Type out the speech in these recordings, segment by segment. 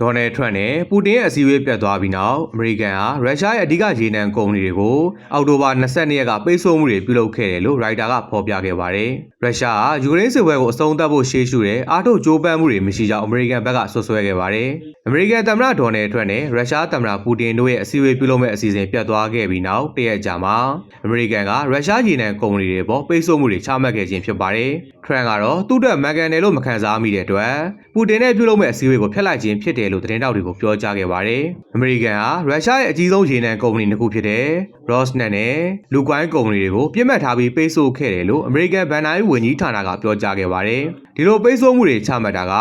ဒေါ်နယ်ထရန့်နဲ့ပူတင်ရဲ့အစည်းအဝေးပြတ်သွားပြီးနောက်အမေရိကန်ဟာရုရှားရဲ့အဓိကရေနံကုမ္ပဏီတွေကိုအောက်တိုဘာ22ရက်ကပိတ်ဆို့မှုတွေပြုလုပ်ခဲ့တယ်လို့ရိုက်တာကဖော်ပြခဲ့ပါတယ်။ရုရှားဟာယူကရိန်းစစ်ပွဲကိုအဆုံးသတ်ဖို့ရှေ့ရှုတဲ့အာထုတ်ကြိုးပမ်းမှုတွေမရှိကြောင်းအမေရိကန်ဘက်ကဆွဆွဲခဲ့ပါတယ်။အမေရိကန်သမ္မတဒေါ်နယ်ထရန့်နဲ့ရုရှားသမ္မတပူတင်တို့ရဲ့အစည်းအဝေးပြုလုပ်မဲ့အစီအစဉ်ပြတ်သွားခဲ့ပြီးနောက်တရက်ကြာမှာအမေရိကန်ကရုရှားရေနံကုမ္ပဏီတွေပေါ်ပိတ်ဆို့မှုတွေချမှတ်ခဲ့ခြင်းဖြစ်ပါတယ်။ထရန့်ကတော့သူ့အတွက်မန်ကန်တယ်လို့မခံစားမိတဲ့အတွက်ပူတင်နဲ့ပြုလုပ်မဲ့အစည်းအဝေးကိုဖျက်လိုက်ခြင်းဖြစ်တယ်လို့သတင်းတောက်တွေကိုပြောကြားခဲ့ပါတယ်။အမေရိကန်ဟာရုရှားရဲ့အကြီးဆုံးရေနံကုမ္ပဏီတစ်ခုဖြစ်တဲ့ Rosneft နဲ့လူကွိုင်းကုမ္ပဏီတွေကိုပြစ်မှတ်ထားပြီးပိတ်ဆို့ခဲ့တယ်လို့အမေရိကန်ဗန်နိုင်းဝန်ကြီးဌာနကပြောကြားခဲ့ပါတယ်။ဒီလိုပိတ်ဆို့မှုတွေချမှတ်တာက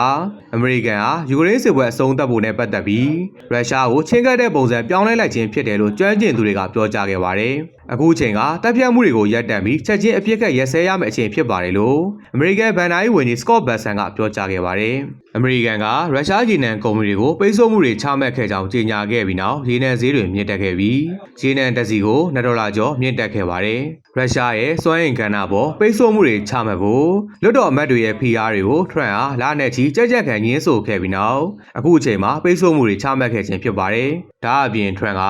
အမေရိကန်ဟာယူကရိန်းစစ်ပွဲအဆုံးသတ်ဖို့နဲ့ပတ်သက်ပြီးရုရှားကိုချင်းကပ်တဲ့ပုံစံပြောင်းလဲလိုက်ခြင်းဖြစ်တယ်လို့ကြွမ်းကျင်သူတွေကပြောကြားခဲ့ပါတယ်။အခုအချိန်ကတပ်ဖြတ်မှုတွေကိုရပ်တန့်ပြီးချက်ချင်းအပြစ်ကရက်စဲရမယ့်အချိန်ဖြစ်ပါတယ်လို့အမေရိကန်ဗန်နိုင်းဝန်ကြီးစကော့ဘတ်ဆန်ကပြောကြားခဲ့ပါတယ်။အမေရိကန်ကရုရှားရေနံကုမ္ပဏီတွေကိုပိတ်ဆို့မှုတွေချမှတ်ခဲ့ကြောင်းကြေညာခဲ့ပြီးနောက်ရေနံဈေးတွေမြင့်တက်ခဲ့ပြီးရေနံတစ်စီကို2ဒေါ်လာကျော်မြင့်တက်ခဲ့ပါတယ်။ရုရှားရဲ့စွမ်းအင်ကဏ္ဍပေါ်ပိတ်ဆို့မှုတွေချမှတ်ဖို့လွတ်တော်အမတ်တွေရဲ့ဖိအားတွေကိုထရန့်ဟာလာနဲ့ချီကြက်ကြက်ခံညင်းဆိုခဲ့ပြီးနောက်အခုအချိန်မှာပိတ်ဆို့မှုတွေချမှတ်ခဲ့ခြင်းဖြစ်ပါတယ်။ဒါအပြင်ထရန့်က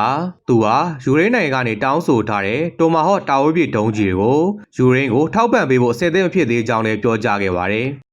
သူဟာယူကရိန်းနိုင်ငံကနေတောင်းဆိုထားတဲ့တိုမာဟော့တာဝေးပြဒုံးကြီးတွေကိုယူကရိန်းကိုထောက်ပံ့ပေးဖို့အစီအစဉ်မဖြစ်သေးကြောင်းလည်းပြောကြားခဲ့ပါတယ်။